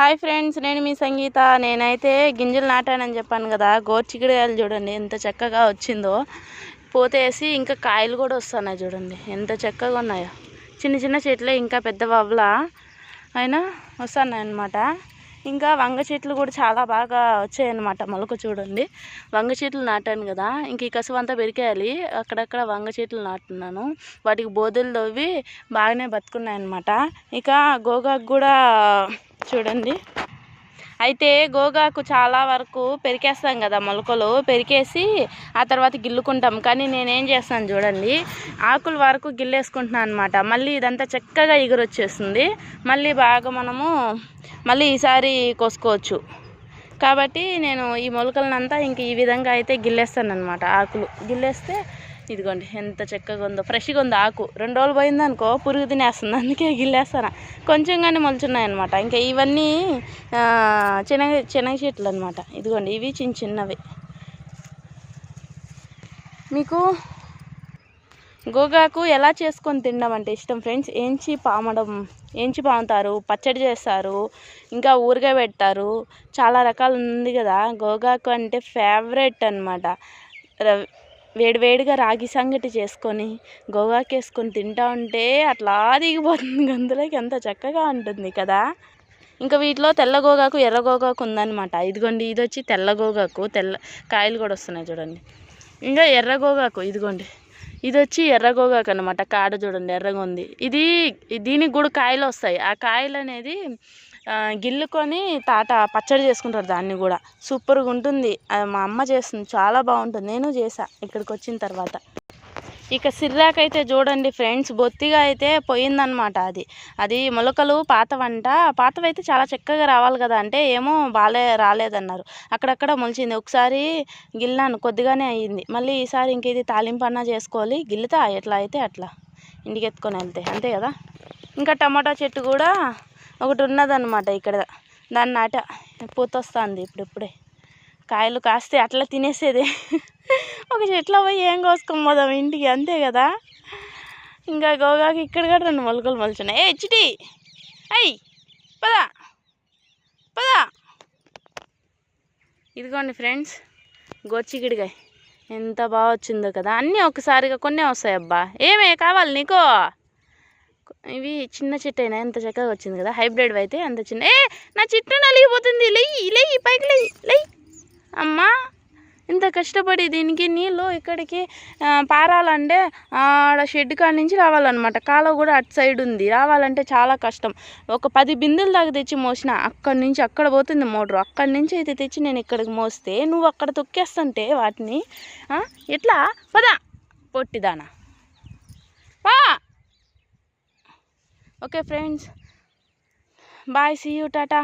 Hi friends నేను మీ సంగీత. నేనైతే గింజలు నాటానని చెప్పాను కదా గోర్చిగిడకాయలు చూడండి ఎంత చక్కగా వచ్చిందో. పోతేసి ఇంకా కాయలు కూడా వస్తున్నాయి చూడండి ఎంత చక్కగా ఉన్నాయో. చిన్న చిన్న చెట్లే ఇంకా పెద్ద బాబులా అయినా వస్తున్నాయి అన్నమాట ఇంకా వంగ చెట్లు కూడా చాలా బాగా వచ్చాయన్నమాట మొలక చూడండి. వంగ చెట్లు నాటాను కదా ఇంక ఈ కసువు అంతా పెరికేయాలి. అక్కడక్కడ వంగ చెట్లు నాటున్నాను. వాటికి బోధలు తవ్వి బాగానే బతుకున్నాయన్నమాట. ఇక గోగాకు కూడా చూడండి. అయితే గోగాకు చాలా వరకు పెరికేస్తాం కదా మొలకలు. పెరికేసి ఆ తర్వాత గిల్లుకుంటాం. కానీ నేనేం చేస్తాను చూడండి ఆకుల వరకు గిల్లేసుకుంటున్నాను అనమాట మళ్ళీ ఇదంతా చక్కగా ఎగురొచ్చేస్తుంది. మళ్ళీ బాగా మనము మళ్ళీ ఈసారి కోసుకోవచ్చు. కాబట్టి నేను ఈ మొలకలనంతా ఇంక ఈ విధంగా అయితే గిల్లేస్తాను అనమాట ఆకులు. గిల్లేస్తే ఇదిగోండి ఎంత చక్కగా ఉందో. ఫ్రెష్గా ఉంది ఆకు. రెండు రోజులు పోయిందనుకో పురుగు తినేస్తుంది. అందుకే గిల్లేస్తాను. కొంచెం కానీ మొలుచున్నాయి అనమాట ఇంకా ఇవన్నీ శనగ శనగ చెట్లు అనమాట ఇదిగోండి ఇవి చిన్న చిన్నవి. మీకు గోగాకు ఎలా చేసుకొని తినడం అంటే ఇష్టం ఫ్రెండ్స్? ఏంచి పామడం ఏంచి పాముతారు పచ్చడి చేస్తారు ఇంకా ఊరగా పెడతారు. చాలా రకాలు ఉంది కదా. గోగాకు అంటే ఫేవరెట్ అనమాట వేడివేడిగా రాగి సంగటి చేసుకొని గోగాకు వేసుకొని తింటా ఉంటే అట్లా దిగిపోతుంది. గొంతులోకి ఎంత చక్కగా ఉంటుంది కదా. ఇంకా వీటిలో తెల్ల గోగాకు ఎర్ర గోగాకు ఉందన్నమాట. ఇదిగోండి ఇది వచ్చి తెల్ల గోగాకు. తెల్ల కాయలు కూడా వస్తున్నాయి చూడండి. ఇంకా ఎర్ర గోగాకు ఇదిగోండి. ఇది వచ్చి ఎర్రగోగాకు అనమాట కాడ చూడండి ఎర్రగా ఉంది ఇది దీనికి కూడా కాయలు వస్తాయి. ఆ కాయలు అనేది గిల్లుకొని తాట పచ్చడి చేసుకుంటారు దాన్ని కూడా. సూపర్గా ఉంటుంది మా అమ్మ చేస్తుంది. చాలా బాగుంటుంది. నేను చేసా ఇక్కడికి వచ్చిన తర్వాత. ఇక సిర్రాకైతే చూడండి ఫ్రెండ్స్ బొత్తిగా అయితే పోయిందనమాట అది. అది మొలకలు పాతవంట పాతవైతే చాలా చక్కగా రావాలి కదా అంటే ఏమో బాలే రాలేదన్నారు. అక్కడక్కడ మొలిచింది. ఒకసారి గిల్లాను కొద్దిగానే అయ్యింది. మళ్ళీ ఈసారి ఇంక ఇది తాలింపన్నా చేసుకోవాలి. గిల్లుతా? ఎట్లా అయితే అట్లా. ఇంటికి ఎత్తుకొని వెళ్తే. అంతే కదా? ఇంకా టమాటా చెట్టు కూడా ఒకటి ఉన్నదన్నమాట ఇక్కడ. దాన్ని నాట పూత వస్తుంది ఇప్పుడిప్పుడే. కాయలు కాస్తే అట్లా తినేసేదే. ఒక చెట్లో పోయి ఏం కోసుకోమోదాం పోదాం ఇంటికి అంతే కదా? ఇంకా గోగాకి ఇక్కడ కూడా రెండు మొలకలు మొలుచున్నాయి. ఏ చిటి! అయ్యి పదా! పదా! ఇదిగోండి ఫ్రెండ్స్ గోచిగిడిగాయ ఎంత బాగా వచ్చిందో కదా? అన్నీ ఒకసారిగా కొన్నే వస్తాయి అబ్బా ఏమే కావాలి నీకు? ఇవి చిన్న చెట్టు అయినా ఎంత చక్కగా వచ్చింది కదా? హైబ్రిడ్ అయితే అంత చిన్న. ఏ నా చెట్టు నలిగిపోతుంది. లెయ్యి లెయ్యి పైకి లెయ్యి లెయ్యి. అమ్మా ఇంత కష్టపడి దీనికి నీళ్ళు ఇక్కడికి పారాలంటే ఆడ షెడ్ కాడ నుంచి రావాలన్నమాట. కాలువ కూడా అటు సైడ్ ఉంది. రావాలంటే చాలా కష్టం. ఒక పది బిందెలు దాకా తెచ్చి మోసిన అక్కడి నుంచి అక్కడ పోతుంది మోటారు. అక్కడి నుంచి అయితే తెచ్చి నేను ఇక్కడికి మోస్తే నువ్వు అక్కడ తొక్కేస్తుంటే వాటిని ఎట్లా? పదా పొట్టిదానా. పా. Okay friends. Bye see you Tata.